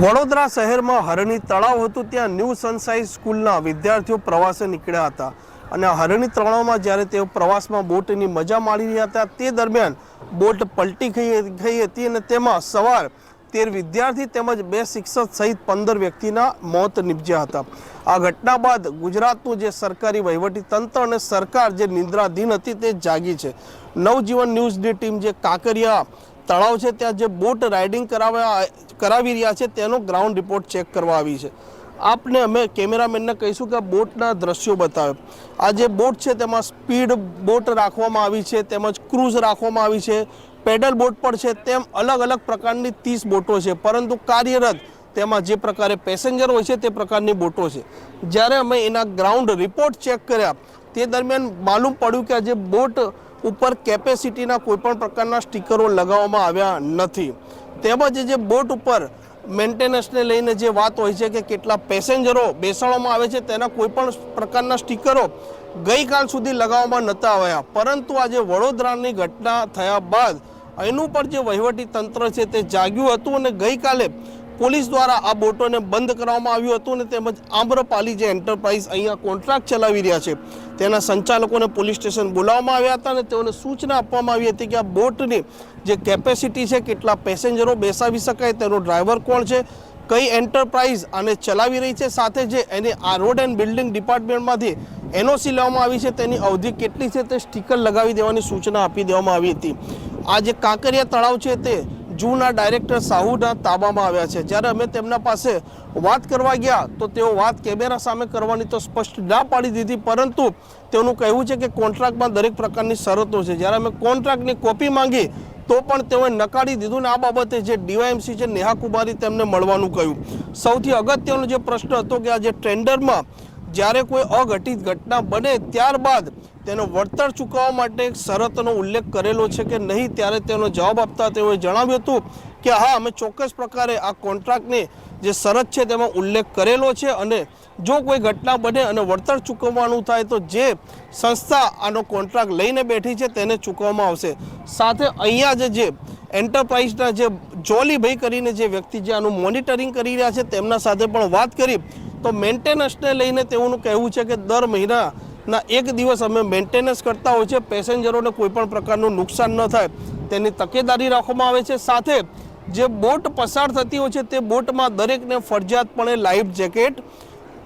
વડોદરા શહેરમાં હરણી તળાવ હતું ત્યાં ન્યૂ સનસાઇઝ સ્કૂલના વિદ્યાર્થીઓ પ્રવાસે નીકળ્યા હતા. અને હરણી તળાવમાં જ્યારે તેઓ પ્રવાસમાં બોટની મજા માણી રહ્યા હતા, તે દરમિયાન બોટ પલટી ગઈ હતી અને તેમાં સવાર તેર વિદ્યાર્થી તેમજ બે શિક્ષક સહિત પંદર વ્યક્તિના મોત નીપજ્યા હતા. આ ઘટના બાદ ગુજરાતનું જે સરકારી વહીવટી તંત્ર અને સરકાર જે નિંદ્રાધીન હતી તે જાગી છે. નવજીવન ન્યૂઝની ટીમ જે કાંકરિયા તળાવ છે, ત્યાં જે બોટ રાઇડિંગ કરાવવા કરાવી રહ્યા છે, તેનો ગ્રાઉન્ડ રિપોર્ટ ચેક કરવા આવી છે. આપને અમે કેમેરામેનને કહીશું કે બોટના દ્રશ્યો બતાવે. આ જે બોટ છે, તેમાં સ્પીડ બોટ રાખવામાં આવી છે, તેમજ ક્રૂઝ રાખવામાં આવી છે, પેડલ બોટ પણ છે, તેમ અલગ અલગ પ્રકારની ત્રીસ બોટો છે, પરંતુ કાર્યરત તેમાં જે પ્રકારે પેસેન્જર હોય છે, તે પ્રકારની બોટો છે. જ્યારે અમે એના ગ્રાઉન્ડ રિપોર્ટ ચેક કર્યા, તે દરમિયાન માલુમ પડ્યું કે આ જે બોટ ઉપર કેપેસિટીના કોઈપણ પ્રકારના સ્ટીકરો લગાવવામાં આવ્યા નથી. તેમજ જે બોટ ઉપર મેન્ટેનન્સને લઈને જે વાત હોય છે કે કેટલા પેસેન્જરો બેસાડવામાં આવે છે, તેના કોઈપણ પ્રકારના સ્ટીકરો ગઈકાલ સુધી લગાવવામાં નહોતા આવ્યા. પરંતુ આજે વડોદરાની ઘટના થયા બાદ એનું પર જે વહીવટી તંત્ર છે તે જાગ્યું હતું અને ગઈકાલે પોલીસ દ્વારા આ બોટોને બંધ કરવામાં આવ્યું હતું અને તેમજ આમ્રપાલી જે એન્ટરપ્રાઇઝ અહીંયા કોન્ટ્રાક્ટ ચલાવી રહ્યા છે, તેના સંચાલકોને પોલીસ સ્ટેશન બોલાવવામાં આવ્યા હતા અને તેઓને સૂચના આપવામાં આવી હતી કે આ બોટની જે કેપેસિટી છે, કેટલા પેસેન્જરો બેસાવી શકાય તેનો ડ્રાઈવર કોણ છે, કઈ એન્ટરપ્રાઇઝ આને ચલાવી રહી છે, સાથે જે એને આ રોડ એન્ડ બિલ્ડિંગ ડિપાર્ટમેન્ટમાંથી એનઓસી લેવામાં આવી છે, તેની અવધિ કેટલી છે તે સ્ટીકર લગાવી દેવાની સૂચના આપી દેવામાં આવી હતી. આ જે કાંકરિયા તળાવ છે તે જૂના ડાયરેક્ટર સાહુના તાબામાં આવ્યા છે. જ્યારે અમે તેમના પાસે વાત કરવા ગયા, તો તેઓ વાત કેમેરા સામે કરવાની તો સ્પષ્ટ ના પાડી દીધી, પરંતુ તેઓનું કહેવું છે કે કોન્ટ્રાક્ટમાં દરેક પ્રકારની શરતો છે. જ્યારે અમે કોન્ટ્રાક્ટની કોપી માંગી, તો પણ તેઓએ નકારી દીધું ને આ બાબતે જે ડીવાયએમસી છે, નેહા કુમારી તેમને મળવાનું કહ્યું. સૌથી અગત્યનો જે પ્રશ્ન હતો કે આ જે ટેન્ડરમાં જ્યારે કોઈ અઘટિત ઘટના બને ત્યારબાદ તેનો વળતર ચૂકવવા માટે એક શરતનો ઉલ્લેખ કરેલો છે કે નહીં ત્યારે તેનો જવાબ આપતા તેઓએ જણાવ્યું હતું કે હા, અમે ચોક્કસ પ્રકારે આ કોન્ટ્રાક્ટની જે શરત છે તેમાં ઉલ્લેખ કરેલો છે અને જો કોઈ ઘટના બને અને વળતર ચૂકવવાનું થાય તો જે સંસ્થા આનો કોન્ટ્રાક્ટ લઈને બેઠી છે તેને ચૂકવવામાં આવશે. સાથે અહીંયા જે જે એન્ટરપ્રાઇઝના જે જોલીભાઈ કરીને જે વ્યક્તિ જે આનું મોનિટરિંગ કરી રહ્યા છે તેમના સાથે પણ વાત કરી. તો મેન્ટેનન્સને લઈને તેઓનું કહેવું છે કે દર મહિનાના એક દિવસ અમે મેન્ટેનન્સ કરતા હોય છે, પેસેન્જરોને કોઈપણ પ્રકારનું નુકસાન ન થાય. તેની તકેદારી રાખવામાં આવે છે. સાથે જે બોટ પસાર થતી હોય છે, તે બોટમાં દરેકને ફરજિયાતપણે લાઈફ જેકેટ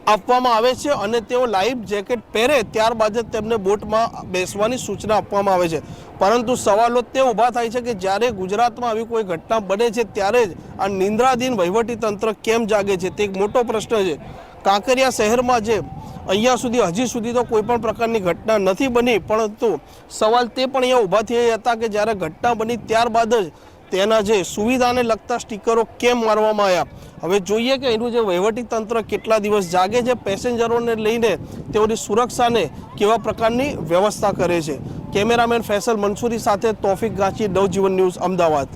આપવામાં આવે છે અને તેઓ લાઈફ જેકેટ પહેરે ત્યારબાદ જ તેમને બોટમાં બેસવાની સૂચના આપવામાં આવે છે. પરંતુ સવાલો તે ઊભા થાય છે કે જ્યારે ગુજરાતમાં આવી કોઈ ઘટના બને છે, ત્યારે જ આ નિંદ્રાધીન તંત્ર કેમ જાગે છે? તે એક મોટો પ્રશ્ન છે. કાંકરિયા શહેરમાં જે અહીંયા સુધી, હજી સુધી તો કોઈ પણ પ્રકારની ઘટના નથી બની, પરંતુ સવાલ તે પણ અહીંયા ઊભા થઈ હતા કે જ્યારે ઘટના બની ત્યારબાદ જ તેના જે સુવિધાને લગતા સ્ટીકરો કેમ મારવામાં આવ્યા? હવે જોઈએ કે એનું જે વહીવટી તંત્ર કેટલા દિવસ જાગે છે, પેસેન્જરોને લઈને તેઓની સુરક્ષાને કેવા પ્રકારની વ્યવસ્થા કરે છે? કેમેરામેન ફેસલ મંસૂરી સાથે તોફિક ગાંચી, નવજીવન ન્યૂઝ, અમદાવાદ.